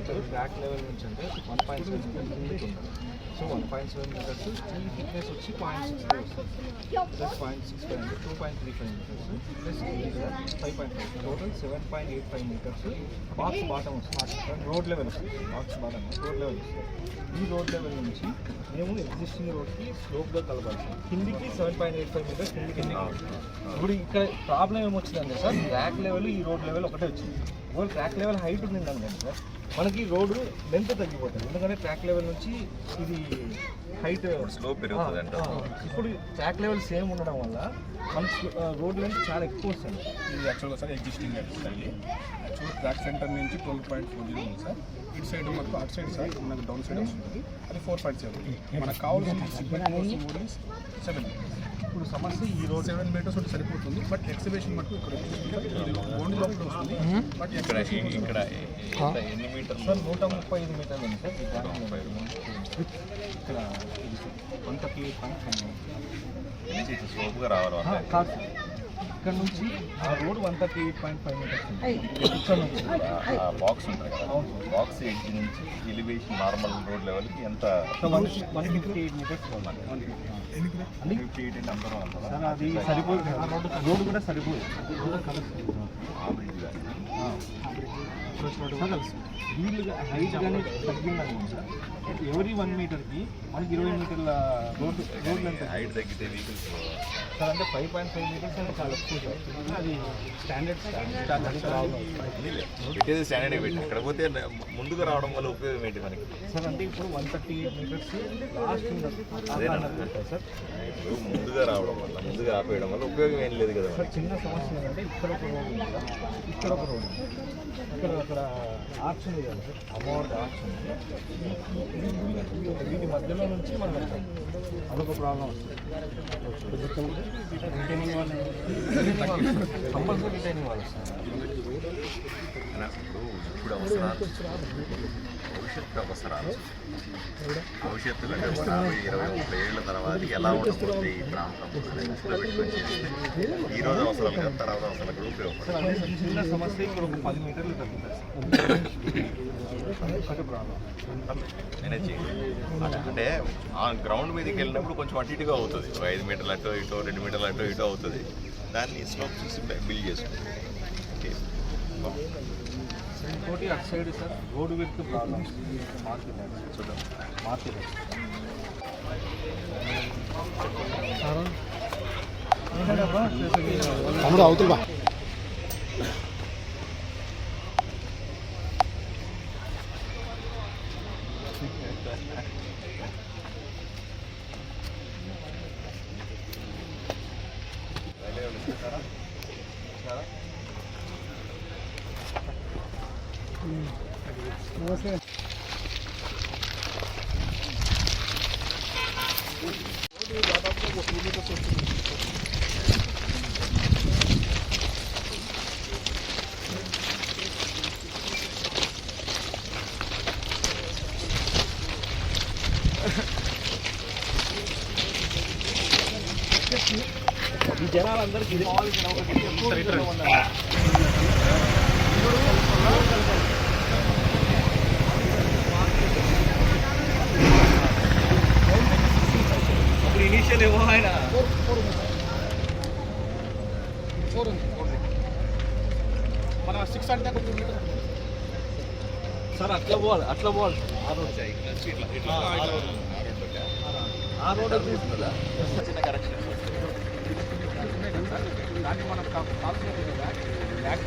ఉంటుంది back level నుంచి అంటే వన్ పాయింట్ సెవెన్ మీటర్స్ ఉంటుంది. So one point seven meters steel thickness వచ్చి పాయింట్ సిక్స్ ఫైవ్ వస్తుంది. ప్లస్ పాయింట్ సిక్స్ ఫైవ్ అంటే two point three five meters plus five point five total seven point eight five meters box bottom వస్తుంది. Road level వస్తుంది. Box bottom road level వస్తుంది. ఈ road level నుంచి మేము existing రోడ్కి స్లోప్గా కలపాలి కిందికి seven point eight five meters కిందికి ఇప్పుడు ఇక్కడ ప్రాబ్లం ఏమొచ్చిందంటే సార్ ట్రాక్ లెవెల్ ఈ రోడ్ లెవెల్ ఒకటే వచ్చింది. ఒకవేళ ట్రాక్ లెవెల్ హైట్ ఉండిందండి సార్ మనకి రోడ్డు లెంత్ తగ్గిపోతుంది. ఎందుకంటే ట్రాక్ లెవెల్ నుంచి ఇది హైట్ స్లోప్ పెరుగుతుంది ఇప్పుడు ట్రాక్ లెవెల్ సేమ్ ఉండడం వల్ల మనకి రోడ్ లెంత్ చాలా ఎక్కువ వస్తుంది. ఇది యాక్చువల్గా సార్ ఎగ్జిస్టింగ్ స్టైల్ యాక్చువల్గా ట్రాక్ సెంటర్ నుంచి ట్వెల్వ్ పాయింట్ ఫోర్ జీరో ఉంది సార్ ఇటు సైడ్ మనకు అటు సైడ్ సార్ మనకు డౌన్ సైడ్ వస్తుంది. అది ఫోర్ పాయింట్ సెవెన్ మనకు కావాల్సిన సిగ్నల్ సెవెన్ ఇప్పుడు సమస్య ఈ రోడ్ సెవెన్ మీటర్స్ ఉంటే సరిపోతుంది బట్ ఎక్సిబిషన్ మటుకు ఇక్కడ ఓన్లీ లోపల వస్తుంది బట్ ఇక్కడ ఇక్కడ ఎంత ఎన్ని మీటర్లు? సార్ నూట ముప్పై ఐదు మీటర్లు ఉంది సార్. ఇక్కడ వన్ థర్టీ ఎయిట్ పాయింట్ నుంచి స్లోప్గా రావాలి. కాదు. ఇక్కడ నుంచి ఆ road one thirty eight point five meters. ఇక్కడ నుంచి ఆ బాక్స్ ఉంటుంది కదా. బాక్స్ ఎడ్జ్ నుంచి ఎలివేషన్ నార్మల్ రోడ్ లెవెల్కి ఎంత? One one fifty eight meters fifty eight అంటే అందరం సార్ అది సరిపోదు. సార్ రోడ్డు కూడా సరిపోదు. వీళ్ళుగా హైట్ కానీ తగ్గిందని సార్ ఎవరీ వన్ మీటర్కి మనకి ఇరవై మీటర్ల రోడ్ లెంత్ హైట్ తగ్గితే వెహికల్స్ సార్ అంటే ఫైవ్ పాయింట్ ఫైవ్ మీటర్స్ అంటే చాలా అది స్టాండర్డ్ పెట్టేది స్టాండర్డ్ పెట్టి ఇక్కడ పోతే ముందుగా రావడం వల్ల ఉపయోగం ఏంటి మనకి సార్ అంటే ఇప్పుడు one thirty eight meters last అదేనా? సార్ ఇప్పుడు ముందుగా రావడం వల్ల ముందుగా ఆపేయడం వల్ల ఉపయోగం ఏం లేదు కదా సార్ చిన్న సమస్య ఏంటంటే ఇక్కడ ఒక రోడ్ ఉంది ఇక్కడ ఒక రోడ్ ఉంది ఇక్కడ అక్కడ ఆర్చ్ ఉంది కదా సార్ అమ్మవారి ఆర్చ్ ఉంది మధ్యలో నుంచి మనం అదొక ప్రాబ్లం వస్తుంది. రిటైనింగ్ వాళ్ళు కంపల్సరీ రిటైనింగ్ వాళ్ళు ఇప్పుడు ఇప్పుడు అవసరాలు. భవిష్యత్తు అవసరాలు భవిష్యత్తులో అంటే ఒక యాభై ఇరవై ముప్పై ఏళ్ళ తర్వాత ఎలా ఉండబోతుంది ఈ ప్రాంతం? అనేది దృష్టిలో పెట్టుకొని చేస్తే ఈ రోజు అవసరాలు కాదు తర్వాత అవసరాలు కూడా ఉపయోగపడుతుంది చిన్న సమస్య ఇక్కడ ఒక పది మీటర్లు అంటే ఆ గ్రౌండ్ మీదకి వెళ్ళినప్పుడు కొంచెం అటు ఇటుగా అవుతుంది. ఐదు మీటర్లు అటు ఇటు రెండు మీటర్లు అటు ఇటు అవుతుంది. దాన్ని స్లోప్ చేసి బిల్డ్ చేసుకుంటాం ఓకే ఇంకోటి అటు side sir road with problem market చూద్దాం. మార్కెట్ తమ్ముడు అవుతుందా బా ఈ జనాలందరికీ. అప్పుడు ఇనీషియల్ ఏమో ఆయన. మన సిక్స్ అంటే సార్ అట్లా పోవాలి అట్లా పోవాలి. ఆ రోడ్ ఆ రోడ్ చూస్తుందా చిన్న కరెక్షన్ దాన్ని మనం కాల్సిన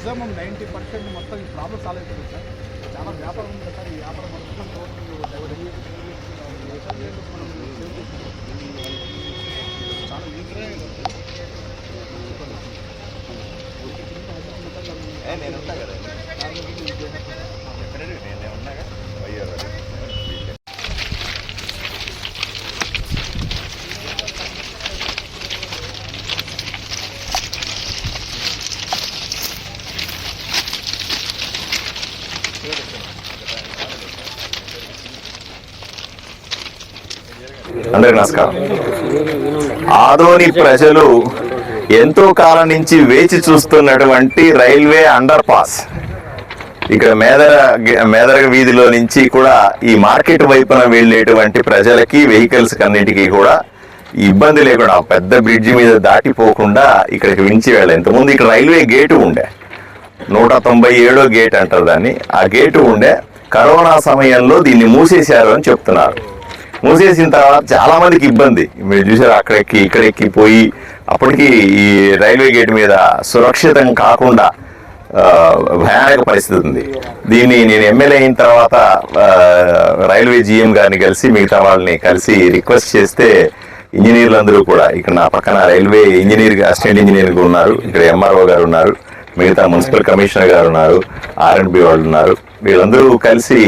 మ్యాక్సిమం నైంటీ పర్సెంట్ మొత్తం ఈ ప్రాబ్లం సాల్వ్ అయిపోతుంది సార్. చాలా వ్యాపారం ఉంది సార్ ఈ వ్యాపారం మొత్తం టోటల్ చాలా ఈజీగా నేను ఉంటా కదా. అందరికి నమస్కారం. ఆదోని ప్రజలు ఎంతో కాలం నుంచి వేచి చూస్తున్నటువంటి రైల్వే అండర్ పాస్ ఇక్కడ మేదర మేదర వీధిలో నుంచి కూడా ఈ మార్కెట్ వైపున వెళ్ళేటువంటి ప్రజలకి వెహికల్స్ అన్నిటికీ కూడా ఇబ్బంది లేకుండా పెద్ద బ్రిడ్జి మీద దాటిపోకుండా ఇక్కడికి వించి వెళ్ళాలి. ఇంతకుముందు ఇక్కడ రైల్వే గేటు ఉండే. నూట తొంభై ఏడో గేట్ అంటారు దాన్ని. ఆ గేటు ఉండే. కరోనా సమయంలో దీన్ని మూసేశారు అని చెప్తున్నారు. మూసేసిన తర్వాత చాలా మందికి ఇబ్బంది. మీరు చూసారు అక్కడెక్కి ఇక్కడెక్కి పోయి అప్పటికి ఈ రైల్వే గేట్ మీద సురక్షితం కాకుండా భయానక పరిస్థితి ఉంది. దీన్ని నేను ఎమ్మెల్యే అయిన తర్వాత రైల్వే జీఎం గారిని కలిసి మిగతా వాళ్ళని కలిసి రిక్వెస్ట్ చేస్తే ఇంజనీర్లు అందరూ కూడా ఇక్కడ నా పక్కన రైల్వే ఇంజనీర్ అసిస్టెంట్ ఇంజనీర్ ఉన్నారు. ఇక్కడ ఎంఆర్ఓ గారు ఉన్నారు. మిగతా మున్సిపల్ కమిషనర్ గారు ఉన్నారు. ఆర్ఎండ్బి వాళ్ళు ఉన్నారు. వీళ్ళందరూ కలిసి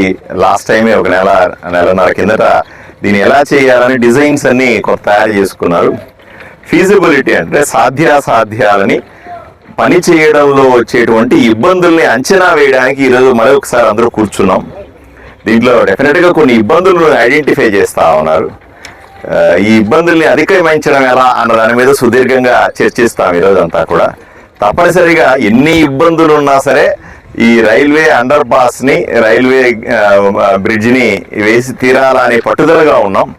లాస్ట్ టైమే ఒక నెల నెలన్నర కిందట దీన్ని ఎలా చేయాలని డిజైన్స్ అన్ని కొత్త తయారు చేసుకున్నారు. ఫీజిబిలిటీ అంటే సాధ్యాసాధ్యాలని పని చేయడంలో వచ్చేటువంటి ఇబ్బందుల్ని అంచనా వేయడానికి ఈరోజు మరొకసారి అందరూ కూర్చున్నాం. దీంట్లో డెఫినెట్గా కొన్ని ఇబ్బందులను ఐడెంటిఫై చేస్తా ఉన్నారు. ఈ ఇబ్బందుల్ని అధిగమించడం ఎలా అన్న దాని మీద సుదీర్ఘంగా చర్చిస్తాం ఈరోజు అంతా కూడా. తప్పనిసరిగా ఎన్ని ఇబ్బందులు ఉన్నా సరే ఈ రైల్వే అండర్ పాస్ని రైల్వే బ్రిడ్జ్ని వేసి తీరాలని పట్టుదలగా ఉన్నాం.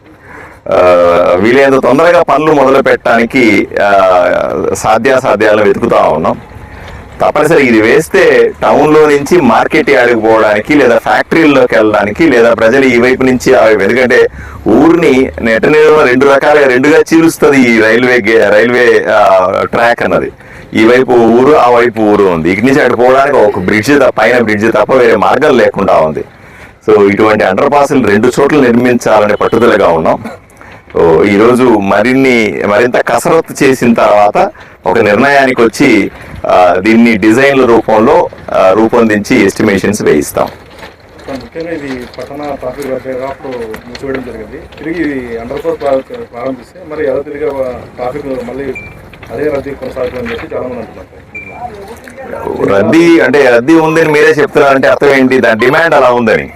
వీలైనంత తొందరగా పనులు మొదలు పెట్టడానికి సాధ్యాసాధ్యాలు సాధ్యాసాధ్యాలను వెతుకుతా ఉన్నాం. తప్పనిసరి ఇది వేస్తే టౌన్లో నుంచి మార్కెట్ యార్డ్కి పోవడానికి లేదా ఫ్యాక్టరీల్లోకి వెళ్ళడానికి లేదా ప్రజలు ఈ వైపు నుంచి ఆ వైపు ఎందుకంటే ఊరిని నెట రెండు రకాలుగా రెండుగా చీలుస్తుంది ఈ రైల్వే గే- రైల్వే ట్రాక్ అన్నది. ఈ వైపు ఊరు ఆ వైపు ఊరు ఉంది. ఇటు నుంచి అక్కడ పోవడానికి ఒక బ్రిడ్జ్ పైన బ్రిడ్జ్ తప్ప వేరే మార్గం లేకుండా ఉంది. సో ఇటువంటి అండర్ పాస్లు రెండు చోట్ల నిర్మించాలనే పట్టుదలగా ఉన్నాం. సో ఈరోజు మరిన్ని మరింత కసరత్తు చేసిన తర్వాత ఒక నిర్ణయానికి వచ్చి దీన్ని డిజైన్ల రూపంలో రూపొందించి ఎస్టిమేషన్స్ వేయిస్తాం. ముఖ్యంగా ఇది పట్టణ ట్రాఫిక్ అప్పుడు మూసివేయడం జరిగింది. తిరిగి అండర్ పాస్ ప్రారంభిస్తే మరి ఎలా తిరిగి ట్రాఫిక్ మళ్ళీ అదే రద్దీ కొనసాగుతుందని చెప్పి చాలా మంది అంటున్నారు. రద్దీ అంటే రద్దీ ఉందని మీరే చెప్తున్నారంటే అర్థం ఏంటి? దాని డిమాండ్ అలా ఉందని.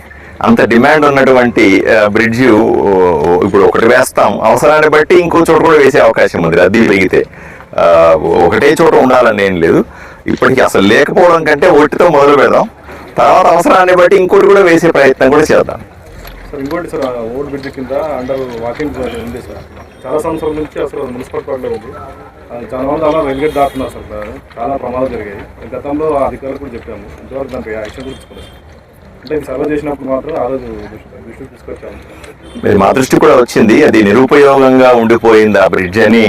అంత డిమాండ్ ఉన్నటువంటి బ్రిడ్జ్ ఇప్పుడు ఒకటి వేస్తాం. అవసరాన్ని బట్టి ఇంకో చోట కూడా వేసే అవకాశం ఉంది. రద్దీ పెరిగితే ఒకటే చోట ఉండాలని ఏం లేదు. ఇప్పటికి అసలు లేకపోవడం కంటే ఒకటితో మొదలు పెడదాం. తర్వాత అవసరాన్ని బట్టి ఇంకోటి కూడా వేసే ప్రయత్నం కూడా చేద్దాం. సార్ ఇంకోటి సార్ ఆ ఓల్డ్ బ్రిడ్జ్ కింద అండర్ వాకింగ్ ఉంది సార్. చాలా సంవత్సరాల నుంచి అసలు మున్సిపల్ పార్టీలో ఉంది. చాలా మంది అలా వెలిగేట్ దాటున్నారు సార్ చాలా ప్రమాదాలు జరిగాయి. గతంలో అధికారులు కూడా చెప్పాము. ఇంతవరకు దానికి యాక్షన్ తీసుకోలేదు. మీరు మా దృష్టి కూడా వచ్చింది. అది నిరుపయోగంగా ఉండిపోయింది ఆ బ్రిడ్జ్ అని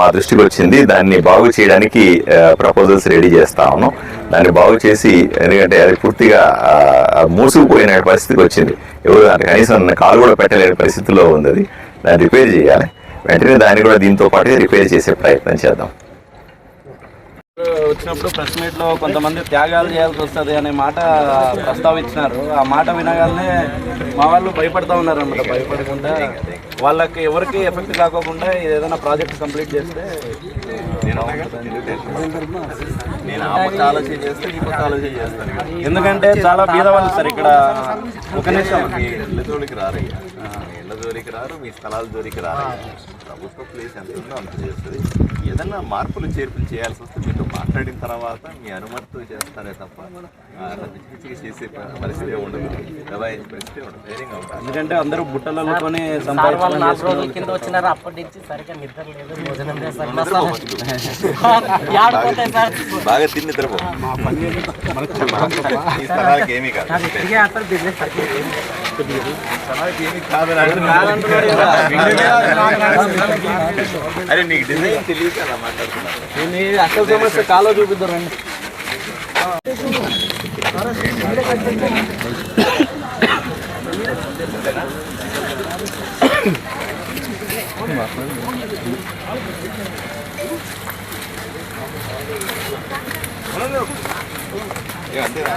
మా దృష్టికి వచ్చింది. దాన్ని బాగు చేయడానికి ప్రపోజల్స్ రెడీ చేస్తా ఉన్నాం. దాన్ని బాగు చేసి ఎందుకంటే అది పూర్తిగా మూసుకుపోయిన పరిస్థితికి వచ్చింది. ఎవరు దాంట్లో కనీసం కాలు కూడా పెట్టలేని పరిస్థితిలో ఉంది అది. దాన్ని రిపేర్ చేయాలి. వెంటనే దాన్ని కూడా దీంతో పాటు రిపేర్ చేసే ప్రయత్నం చేద్దాం. వచ్చినప్పుడు ప్రెస్ మీట్లో కొంతమంది త్యాగాలు చేయాల్సి వస్తుంది అనే మాట ప్రస్తావించినారు. ఆ మాట వినగానే మా వాళ్ళు భయపడతా ఉన్నారు అనమాట భయపడకుండా వాళ్ళకి ఎవరికి ఎఫెక్ట్ కాకోకుండా ఏదైనా ప్రాజెక్ట్ కంప్లీట్ చేస్తే ఎందుకంటే చాలా పేదవాళ్ళు సార్ ఇక్కడ. ఒక నిమిషం. మీ ఇళ్ళ జోలికి రారయ్యా. ఇళ్ళ జోలికి రారు మీ స్థలాల జోలికి రారయ్యా. ప్రభుత్వ ప్లేస్ ఎంత ఉందో అంత చేస్తుంది. ఏదన్నా మార్పులు చేర్పులు చేయాల్సి వస్తే మీతో మాట్లాడిన తర్వాత మీ అనుమతితో చేస్తారే తప్ప ఆ, పిచ్చి చేసే పరిస్థితి ఉండదు. దబాయించే పరిస్థితి ఉండదు. ధైర్యంగా ఉంటారు ఎందుకంటే అందరూ బుట్టలలో కొని సార్ వాళ్ళు సంపాదించాలని నాలుగు రోజుల కింద వచ్చినారు. అప్పటి నుంచి సరిగ్గా నిద్ర లేదు. భోజనం బాగా తిని నిద్రపో ఈ స్థలానికి ఏమీ కాదు. స్థలానికి ఏమీ కాదని కాదంటున్నాడు కదా. అరే నీకు డిజైన్ తెలియక అలా మాట్లాడుతున్నాను దీన్ని అసలు సమస్య కాలో చూపిద్దారండి ఏ అంతేనా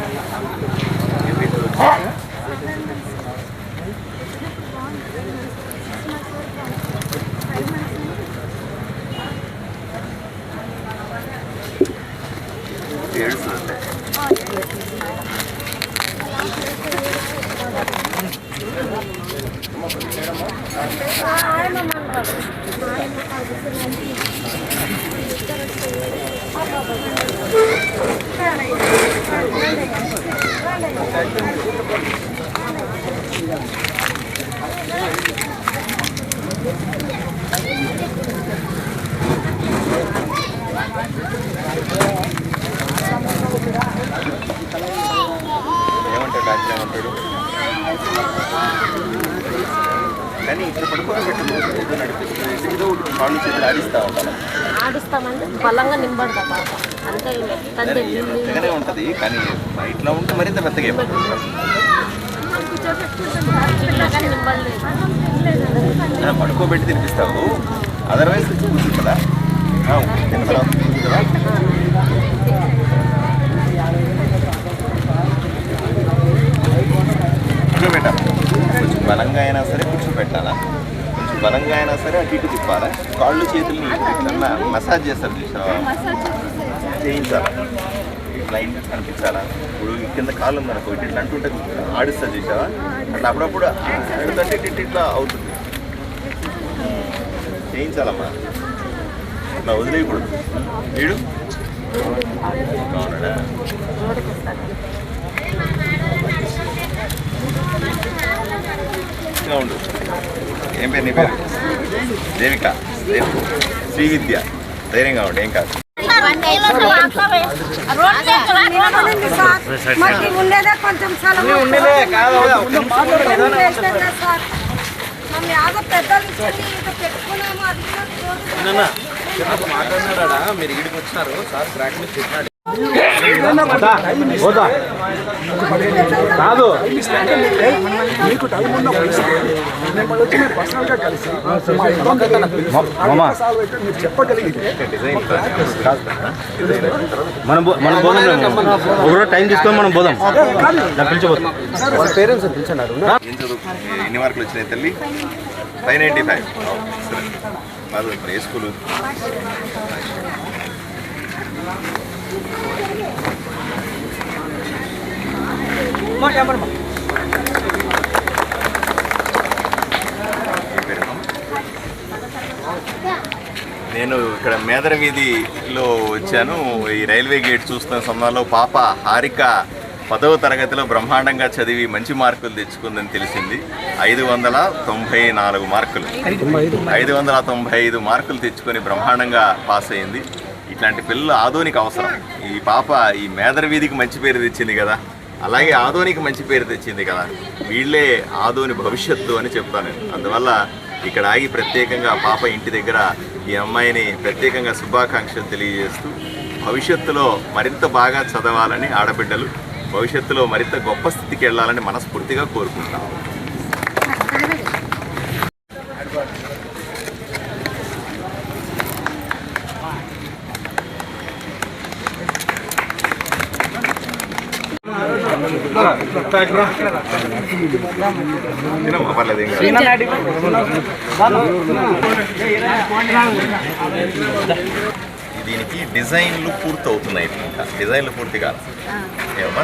బలంగా పాప. మెత్తగానే ఉంటుంది కానీ బయటలో ఉంటే మరింత మెత్తగా పడుకోబెట్టి తినిపిస్తావు అదర్వైజ్ కూర్చుంది కదా. కూర్చోబెట్టాలి కొంచెం బలంగా అయినా సరే కూర్చోబెట్టాలా? బలంగా అయినా సరే అటు ఇటు తిప్పాలా. కాళ్ళు చేతుల్ని ఇట్లా మసాజ్ చేస్తారు చూసావా? చేయించాలా. లైన్ కనిపించాలా? ఇప్పుడు కింద కాళ్ళు ఇటు ఇట్లా అంటుంటే ఆడిస్తా చూసావా? అట్లా అప్పుడప్పుడు ఆడుతుంటే ఇటు ఇటు ఇట్లా అవుతుంది. చేయించాలమ్మా. ఇట్లా వదిలేయకూడదు. వీడు అవునడా ఇంకా ఉండు. ఏం పేరు నీ పేరు? దేవిక. దేవ్. శ్రీ విద్య ధైర్యంగా ఉండు ఏం కాదు. మీరు ఇడికి వచ్చినారు. సార్ మీద చెప్పినాడు కాదు మీకు టైం ఉన్నప్పుడు మిమ్మల్ని వచ్చి మేము పర్సనల్గా కలిసి మా ఇబ్బంది మీరు చెప్పగలిగితే మనం మనం పోదాం ఒకరోజు టైం తీసుకొని మనం పోదాం పిలిచిపోతాం పేరెంట్స్ పిలిచినారు ఎన్ని మార్కులు వచ్చినాయి తల్లి ఫైవ్ నైంటీ ఫైవ్ సరే స్కూలు నేను ఇక్కడ మేదర వీధిలో వచ్చాను. ఈ రైల్వే గేట్ చూస్తున్న సమయంలో పాప హారిక పదవ తరగతిలో బ్రహ్మాండంగా చదివి మంచి మార్కులు తెచ్చుకుందని తెలిసింది. ఐదు వందల తొంభై నాలుగు మార్కులు. ఐదు వందల తొంభై ఐదు మార్కులు తెచ్చుకొని బ్రహ్మాండంగా పాస్ అయింది. ఇట్లాంటి పిల్లలు ఆదోనికి అవసరం. ఈ పాప ఈ మేదర వీధికి మంచి పేరు తెచ్చింది కదా. అలాగే ఆదోనికి మంచి పేరు తెచ్చింది కదా. వీళ్ళే ఆదోని భవిష్యత్తు అని చెప్తాను అందువల్ల ఇక్కడ ఆగి ప్రత్యేకంగా పాప ఇంటి దగ్గర ఈ అమ్మాయిని ప్రత్యేకంగా శుభాకాంక్షలు తెలియజేస్తూ భవిష్యత్తులో మరింత బాగా చదవాలని ఆడబిడ్డలు భవిష్యత్తులో మరింత గొప్ప స్థితికి వెళ్ళాలని మనస్ఫూర్తిగా కోరుకుంటాం తినమ్మా, పర్లేదు ఏం కాదు. దీనికి డిజైన్లు పూర్తి అవుతున్నాయి ఇంకా డిజైన్లు పూర్తి కాదు ఏమమ్మా?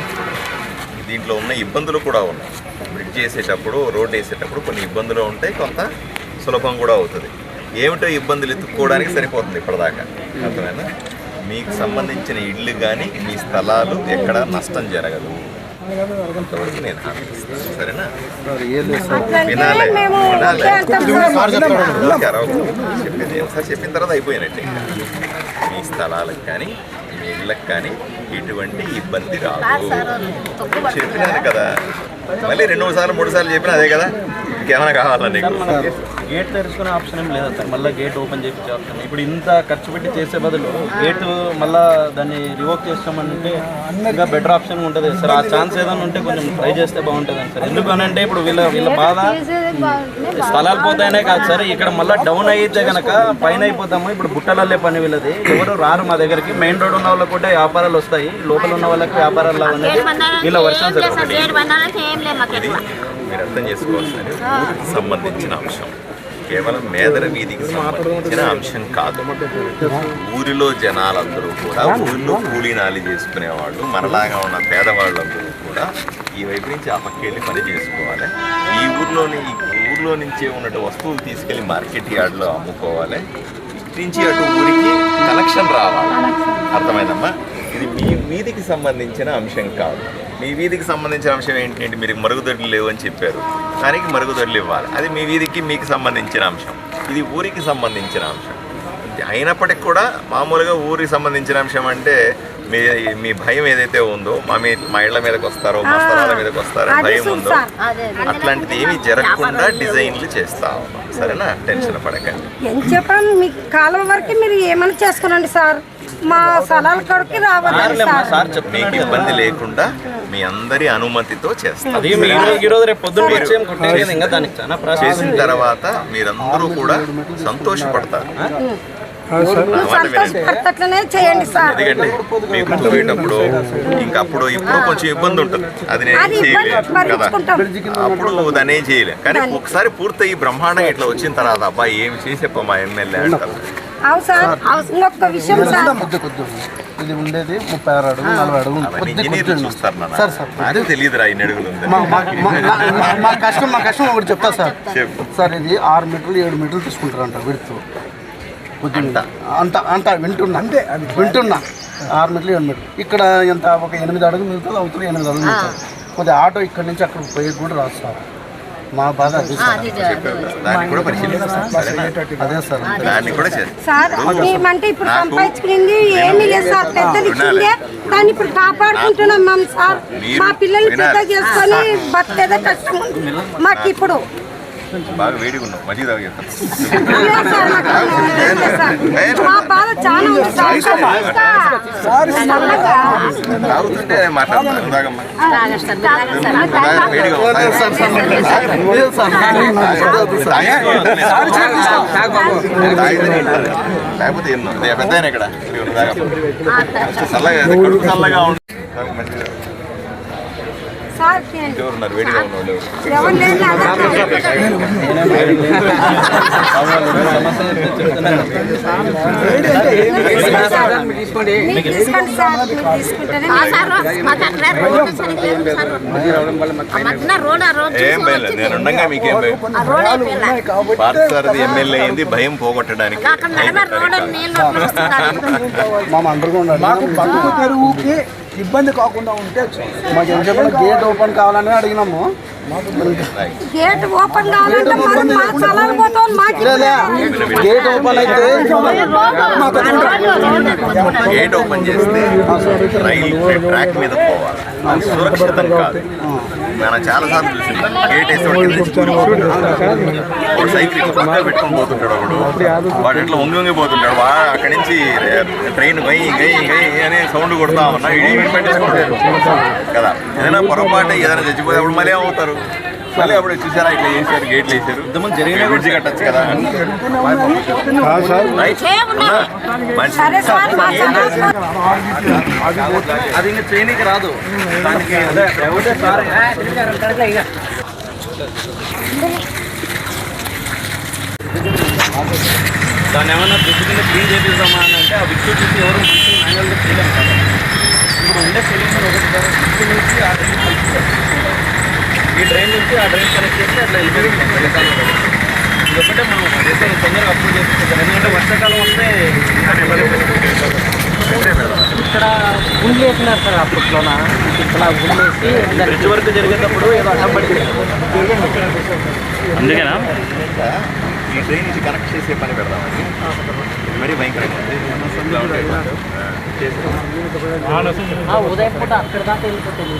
దీంట్లో ఉన్న ఇబ్బందులు కూడా ఉన్నాయి. బ్రిడ్జ్ వేసేటప్పుడు రోడ్ వేసేటప్పుడు కొన్ని ఇబ్బందులు ఉంటాయి కొంత సులభం కూడా అవుతుంది. ఏమిటో ఇబ్బందులు ఎత్తుక్కోవడానికి సరిపోతుంది ఇప్పటిదాకా. అర్థమైనా మీకు సంబంధించిన ఇళ్ళు కానీ మీ స్థలాలు ఎక్కడ నష్టం జరగదు. చెప్పింది సరేనా సార్. ఒకసారి చెప్పిన తర్వాత అయిపోయినట్టే మీ స్థలాలకు కానీ మీ ఇళ్ళకి కానీ ఎటువంటి ఇబ్బంది రాదు చెప్పినాను కదా మళ్ళీ రెండు మూడు సార్లు మూడు సార్లు చెప్పినా అదే కదా? ఇంకేమైనా కావాలా నీకు? గేట్ తెరుచుకునే ఆప్షన్ ఏం లేదా సార్ మళ్ళీ గేట్ ఓపెన్ చేయించే ఆప్షన్ ఇప్పుడు ఇంత ఖర్చు పెట్టి చేసే బదులు గేట్ మళ్ళీ దాన్ని రివోక్ చేస్తామంటే ఇంకా బెటర్ ఆప్షన్ ఉంటుంది. సార్ ఆ ఛాన్స్ ఏదైనా ఉంటే కొంచెం ట్రై చేస్తే బాగుంటుంది సార్. ఎందుకనంటే ఇప్పుడు వీళ్ళ వీళ్ళ బాధ స్థలాలు పోతాయనే కాదు సార్. ఇక్కడ మళ్ళీ డౌన్ అయితే కనుక పైన అయిపోతాము. ఇప్పుడు బుట్టలల్లే పని వీళ్ళది. ఎవరు రారు మా దగ్గరికి. మెయిన్ రోడ్ ఉన్న వాళ్ళకి కూడా వ్యాపారాలు వస్తాయి. లోపల ఉన్న వాళ్ళకి వ్యాపారాలు అనేది వీళ్ళ వర్షం సార్ మాకు ఎక్కువ. మీరు అర్థం చేసుకోవాల్సింది ఊరికి సంబంధించిన అంశం. కేవలం మేదర వీధికి సంబంధించిన అంశం కాదు. ఊరిలో జనాలందరూ కూడా ఊరిలో కూలీనాలి చేసుకునేవాళ్ళు మనలాగా ఉన్న పేదవాళ్ళందరూ కూడా ఈ వైపు నుంచి వెళ్ళి పని చేసుకోవాలి. ఈ ఊర్లోని ఈ ఊర్లో నుంచే ఉన్నట్టు వస్తువులు తీసుకెళ్ళి మార్కెట్ యార్డ్లో అమ్ముకోవాలి. ఇటు నుంచి అటు ఊరికి కలెక్షన్ రావాలి. అర్థమైందమ్మా? ఇది మీ వీధికి సంబంధించిన అంశం కాదు. మీ వీధికి సంబంధించిన అంశం ఏంటి ఏంటి మీరు మరుగుదొడ్లు లేవు అని చెప్పారు. దానికి మరుగుదొడ్లు ఇవ్వాలి. అది మీ వీధికి మీకు సంబంధించిన అంశం. ఇది ఊరికి సంబంధించిన అంశం. అయినప్పటికి కూడా మామూలుగా ఊరికి సంబంధించిన అంశం అంటే మీ మీ భయం ఏదైతే ఉందో మా మీ మా ఇళ్ళ మీదకి వస్తారో మా స్థలాల మీదకి వస్తారో భయం ఉందో అట్లాంటిది ఏమీ జరగకుండా డిజైన్లు చేస్తా ఉన్నాం. సరేనా? టెన్షన్ పడకండి. ఏం మీ కాలం వరకు మీరు ఏమైనా చేసుకోనండి సార్? మా స్థలాల కొరకు రావాలి మీకు ఇబ్బంది లేకుండా మీ అందరి అనుమతితో చేస్తాం. ఏం చేసిన తర్వాత మీరందరూ కూడా సంతోషపడతారు. ఎందుకంటే మీకు పోయేటప్పుడు ఇంకా అప్పుడు ఇప్పుడు కొంచెం ఇబ్బంది ఉంటుంది. అది నేను చేయలేను కదా. అప్పుడు దాన్ని ఏం చేయలేం. కానీ ఒకసారి పూర్తయి బ్రహ్మాండంగా ఇట్లా వచ్చిన తర్వాత అబ్బాయి ఏమి చేసేప్ప మా ఎమ్మెల్యే అంటారు. ఇది ఉండేది ముప్పై ఆరు అడుగులు నలభై అడుగులు. Sir sir. నాకు తెలియదురా ఇన్ని అడుగులు ఉంది మా- కష్టం మా కష్టం ఒకటి చెప్తా సార్. సార్ ఇది ఆరు మీటర్లు ఏడు మీటర్లు తీసుకుంటారంట విడుతు. కొద్దిగా అంత. అంత వింటున్నా అంతే. వింటున్నా. ఆరు మీటర్లు ఏడు మీటర్లు. ఇక్కడ ఎంత ఒక ఎనిమిది అడుగులు మిగుతుంది అవుతుంది ఎనిమిది అడుగులు మిగుతుంది కొద్దిగా ఆటో ఇక్కడ నుంచి అక్కడ పోయి కూడా రాదు సార్. మా బాధ అది సార్ అదే. మేమంటే ఇప్పుడు నాకు- సంపాదించుకునేది ఏమీ లేదు సార్ పెద్దలు వినాలి. ఇచ్చిందే. దాన్ని ఇప్పుడు కాపాడుకుంటున్నాం సార్. మా పిల్లల్ని పెద్ద వినాలి. చేసుకొని బతికేదే కష్టం. మాకు ఇప్పుడు బాగా వేడిగా ఉన్నాం మజ్జిగ తాగి లేదు సార్, మాకు లేదు సార్. మా బాధ చాలా ఉంది సార్ చల్లగా. తాగుతుంటే తాగమ్మా వేడిగా? లేకపోతే ఎన్నో పెద్ద ఇక్కడ. చల్లగా చల్లగా ఉంది ఏం భయం నేను ఉండగా మీకేం భయం పార్థసారథి ఎమ్మెల్యే అయింది భయం పోగొట్టడానికి మా తెరువుకి ఇబ్బంది కాకుండా ఉంటే మాకు ఎంత గేట్ ఓపెన్ కావాలని అడిగినాము. గేట్ ఓపెన్ కావాలంటే మరి మా స్థలాలు పోతాం మాకు లేదా? గేట్ ఓపెన్ అయితే గేట్ ఓపెన్ చేస్తే రైలు ట్రాక్ మీద పోవాలి అది సురక్షితం కాదు మనం చాలా సార్లు చూసింది. గేట్ వేస్తే వాడు కింద నుంచి కూలిపోతుంటాడు వాడు సైకిల్ ఇట్లా పక్కన పెట్టుకొని పోతుంటాడు ఒకడు. వాడు ఇట్లా వంగి వంగి పోతుంటాడు. వా అక్కడి నుంచి ట్రైన్ గై గై గై అనే సౌండ్ కొడతా ఉన్నా. ఇడీ పెట్టేసుకుంటాడు. కదా. ఏదైనా పొరపాటు ఏదైనా చచ్చిపోతే అప్పుడు మళ్ళీ అవుతారు మళ్ళీ అప్పుడు చూసారా? ఇట్లా చేశారు గేట్లు వేసారు జరిగిన బ్రిడ్జి కట్టచ్చు కదా అది ఇంకా చేయనీకి రాదు. దానికి సార్. దాన్ని ఏమన్నా దుడ్డు కింద క్లీన్ చేపిద్దామా అని అంటే ఆ విక్టు చూసి ఎవరు మాన్యువల్గా చేయలేము కదా. ఇప్పుడు ఉండే సొల్యూషన్ ఒకటి సార్ నుంచి ఆ కనెక్ట్ చేయాలి. ఈ డ్రైన్ నుంచి ఆ డ్రైన్ కనెక్ట్ చేస్తే అట్లా వెళ్ళిపోయింది ఇది ఒకటే మనం ప్రదేశాలు తొందరగా అప్రూవ్ చేసుకుంటాం ఎందుకంటే వర్షాకాలం వస్తే ఇక్కడ గుండ్లు వేసినారు సార్ అప్పట్లోన ఇక్కడ గుండ్లు వేసి బ్రిడ్జ్ వరకు జరిగేటప్పుడు ఏదో అడ్డం పడింది. అందుకేనా? ఈ ట్రైన్ నుంచి కనెక్ట్ చేసే పని పెడదామండి మరీ భయంకరంగా ఉదయం పూట అక్కడ దాకా వెళ్ళిపోతుంది